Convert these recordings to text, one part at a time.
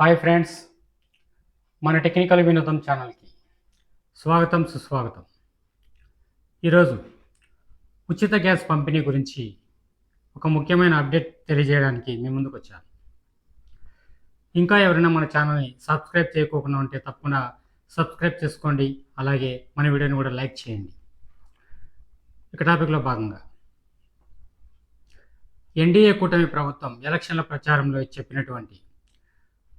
Hi friends మన technical వినోదం ఛానల్కి స్వాగతం సుస్వాగతం. ఈరోజు ఉచిత గ్యాస్ పంపిణీ గురించి ఒక ముఖ్యమైన అప్డేట్ తెలియజేయడానికి మీ ముందుకు వచ్చాను. ఇంకా ఎవరైనా మన ఛానల్ని సబ్స్క్రైబ్ చేయకోకుండా ఉంటే తప్పకుండా సబ్స్క్రైబ్ చేసుకోండి అలాగే మన వీడియోని కూడా లైక్ చేయండి. ఇక టాపిక్లో భాగంగా. ఎన్డీఏ కూటమి ప్రభుత్వం ఎలక్షన్ల ప్రచారంలో చెప్పినటువంటి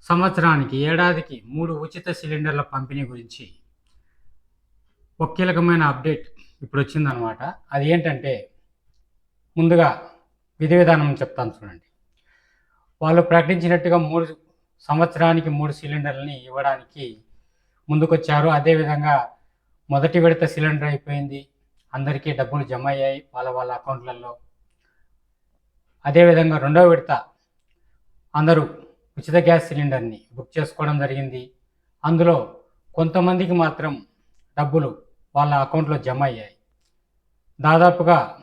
సంవత్సరానికి ఏడాదికి మూడు ఉచిత సిలిండర్ల పంపిణీ గురించి ఒక కీలకమైన అప్డేట్ ఇప్పుడు వచ్చిందనమాట అది ఏంటంటే ముందుగా విధి విధానం చెప్తాను చూడండి. వాళ్ళు ప్రకటించినట్టుగా మూడు సంవత్సరానికి మూడు సిలిండర్లని ఇవ్వడానికి ముందుకొచ్చారు. అదేవిధంగా మొదటి విడత సిలిండర్ అయిపోయింది. అందరికీ డబ్బులు జమ అయ్యాయి వాళ్ళ వాళ్ళ అకౌంట్లలో. అదేవిధంగా రెండవ విడత అందరూ ఉచిత గ్యాస్ సిలిండర్ని బుక్ చేసుకోవడం జరిగింది. అందులో కొంతమందికి మాత్రం డబ్బులు వాళ్ళ అకౌంట్లో జమ అయ్యాయి. దాదాపుగా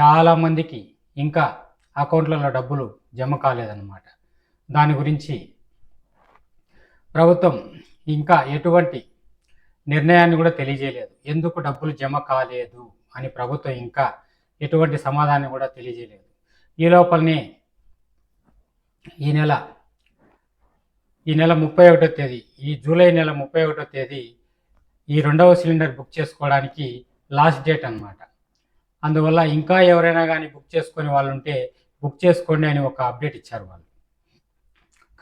చాలామందికి ఇంకా అకౌంట్లలో డబ్బులు జమ కాలేదన్నమాట. దాని గురించి ప్రభుత్వం ఇంకా ఎటువంటి నిర్ణయాన్ని కూడా తెలియజేయలేదు. ఎందుకు డబ్బులు జమ కాలేదు అని ప్రభుత్వం ఇంకా ఎటువంటి సమాధానం కూడా తెలియజేయలేదు. ఈ లోపలనే ఈ నెల ఈ నెల ముప్పై ఒకటో తేదీ ఈ జూలై నెల ముప్పై ఒకటో తేదీ ఈ రెండవ సిలిండర్ బుక్ చేసుకోవడానికి లాస్ట్ డేట్ అన్నమాట. అందువల్ల ఇంకా ఎవరైనా కానీ బుక్ చేసుకునే వాళ్ళు ఉంటే బుక్ చేసుకోండి అని ఒక అప్డేట్ ఇచ్చారు వాళ్ళు.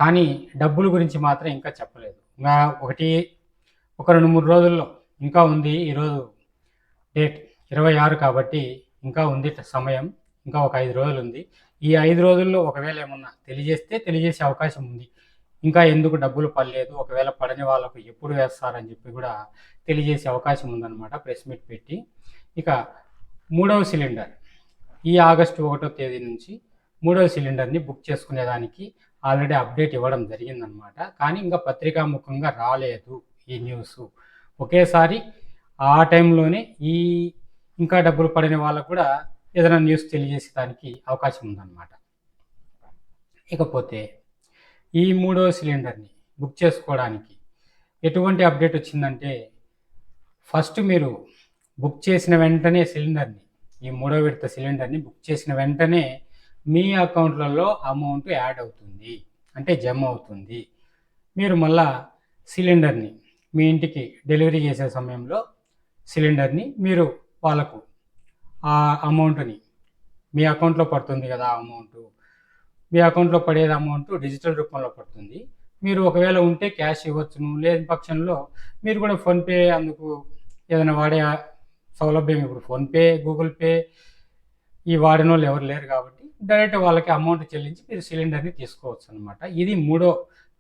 కానీ డబ్బుల గురించి మాత్రం ఇంకా చెప్పలేదు. ఇంకా ఒకటి ఒక రెండు మూడు రోజుల్లో ఇంకా ఉంది ఈరోజు డేట్ ఇరవై ఆరు కాబట్టి ఇంకా ఉంది సమయం. ఇంకా ఒక ఐదు రోజులు ఉంది. ఈ ఐదు రోజుల్లో ఒకవేళ ఏమన్నా తెలియజేస్తే తెలియజేసే అవకాశం ఉంది. ఇంకా ఎందుకు డబ్బులు పడలేదు? ఒకవేళ పడని వాళ్ళకు ఎప్పుడు వేస్తారని చెప్పి కూడా తెలియజేసే అవకాశం ఉందన్నమాట ప్రెస్ మీట్ పెట్టి. ఇక మూడవ సిలిండర్. ఈ ఆగస్టు ఒకటో తేదీ నుంచి మూడవ సిలిండర్ని బుక్ చేసుకునేదానికి ఆల్రెడీ అప్డేట్ ఇవ్వడం జరిగిందనమాట కానీ ఇంకా పత్రికాముఖంగా రాలేదు ఈ న్యూస్. ఒకేసారి ఆ టైంలోనే ఈ ఇంకా డబ్బులు పడిన వాళ్ళకు కూడా ఏదైనా న్యూస్ తెలియజేసేదానికి అవకాశం ఉందన్నమాట. ఇకపోతే ఈ మూడో సిలిండర్ని బుక్ చేసుకోవడానికి ఎటువంటి అప్డేట్ వచ్చిందంటే ఫస్ట్ మీరు బుక్ చేసిన వెంటనే సిలిండర్ని ఈ మూడో విడత సిలిండర్ని బుక్ చేసిన వెంటనే మీ అకౌంట్లలో అమౌంట్ యాడ్ అవుతుంది. అంటే జమ అవుతుంది. మీరు మళ్ళా సిలిండర్ని మీ ఇంటికి డెలివరీ చేసే సమయంలో సిలిండర్ని మీరు వాళ్ళకు ఆ అమౌంట్ని మీ అకౌంట్లో పడుతుంది కదా ఆ అమౌంట్ మీ అకౌంట్లో పడేది అమౌంట్ డిజిటల్ రూపంలో పడుతుంది. మీరు ఒకవేళ ఉంటే క్యాష్ ఇవ్వచ్చును లేని పక్షంలో మీరు కూడా ఫోన్పే అందుకు ఏదైనా వాడే సౌలభ్యం ఇప్పుడు ఫోన్పే గూగుల్ పే ఈ వాడిన వాళ్ళు ఎవరు లేరు కాబట్టి డైరెక్ట్ వాళ్ళకి అమౌంట్ చెల్లించి మీరు సిలిండర్ని తీసుకోవచ్చు అనమాట ఇది మూడో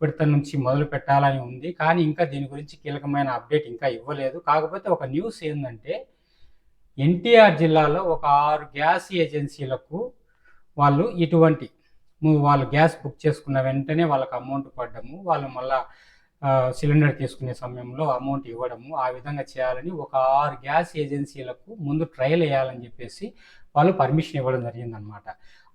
విడత నుంచి మొదలు పెట్టాలని ఉంది. కానీ ఇంకా దీని గురించి కీలకమైన అప్డేట్ ఇంకా ఇవ్వలేదు. కాకపోతే ఒక న్యూస్ ఏంటంటే ఎన్టీఆర్ జిల్లాలో ఒక ఆరు గ్యాస్ ఏజెన్సీలకు వాళ్ళు ఇటువంటి వాళ్ళు గ్యాస్ బుక్ చేసుకున్న వెంటనే వాళ్ళకి అమౌంట్ పడ్డము వాళ్ళు మళ్ళీ సిలిండర్ తీసుకునే సమయంలో అమౌంట్ ఇవ్వడము ఆ విధంగా చేయాలని ఒక ఆరు గ్యాస్ ఏజెన్సీలకు ముందు ట్రయల్ వేయాలని చెప్పేసి వాళ్ళు పర్మిషన్ ఇవ్వడం జరిగిందనమాట.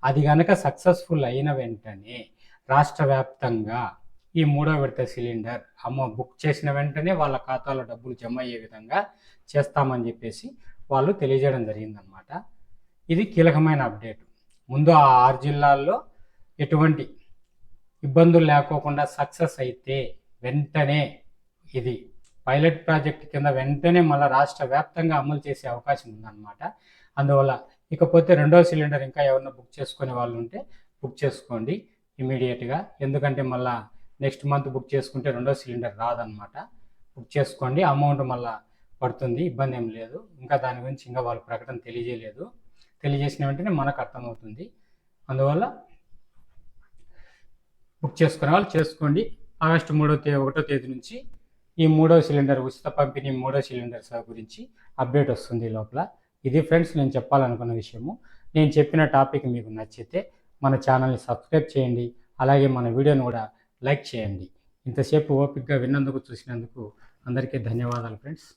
అది కనుక సక్సెస్ఫుల్ అయిన వెంటనే రాష్ట్ర వ్యాప్తంగా ఈ మూడో విడత సిలిండర్ అమ్మ బుక్ చేసిన వెంటనే వాళ్ళ ఖాతాలో డబ్బులు జమ అయ్యే విధంగా చేస్తామని చెప్పేసి వాళ్ళు తెలియజేయడం జరిగిందనమాట. ఇది కీలకమైన అప్డేట్. ముందు ఆ ఆరు జిల్లాల్లో ఎటువంటి ఇబ్బందులు లేకోకుండా సక్సెస్ అయితే వెంటనే ఇది పైలట్ ప్రాజెక్ట్ కింద వెంటనే మళ్ళీ రాష్ట్ర వ్యాప్తంగా అమలు చేసే అవకాశం ఉందన్నమాట. అందువల్ల ఇకపోతే రెండో సిలిండర్ ఇంకా ఎవరైనా బుక్ చేసుకునే వాళ్ళు ఉంటే బుక్ చేసుకోండి ఇమీడియట్గా ఎందుకంటే మళ్ళీ నెక్స్ట్ మంత్ బుక్ చేసుకుంటే రెండో సిలిండర్ రాదనమాట బుక్ చేసుకోండి అమౌంట్ మళ్ళీ పడుతుంది ఇబ్బంది ఏం లేదు. ఇంకా దాని గురించి ఇంకా వాళ్ళు ప్రకటన తెలియజేయలేదు. తెలియజేసిన వెంటనే మనకు అర్థమవుతుంది. అందువల్ల బుక్ చేసుకునే వాళ్ళు చేసుకోండి. ఆగస్టు మూడో తేదీ ఒకటో తేదీ నుంచి ఈ మూడో సిలిండర్ ఉచిత పంపిణీ మూడో సిలిండర్ గురించి అప్డేట్ వస్తుంది లోపల. ఇది ఫ్రెండ్స్ నేను చెప్పాలనుకున్న విషయము. నేను చెప్పిన టాపిక్ మీకు నచ్చితే మన ఛానల్ని సబ్స్క్రైబ్ చేయండి. అలాగే మన వీడియోని కూడా లైక్ చేయండి. ఇంతసేపు ఓపిక్గా విన్నందుకు చూసినందుకు అందరికీ ధన్యవాదాలు ఫ్రెండ్స్.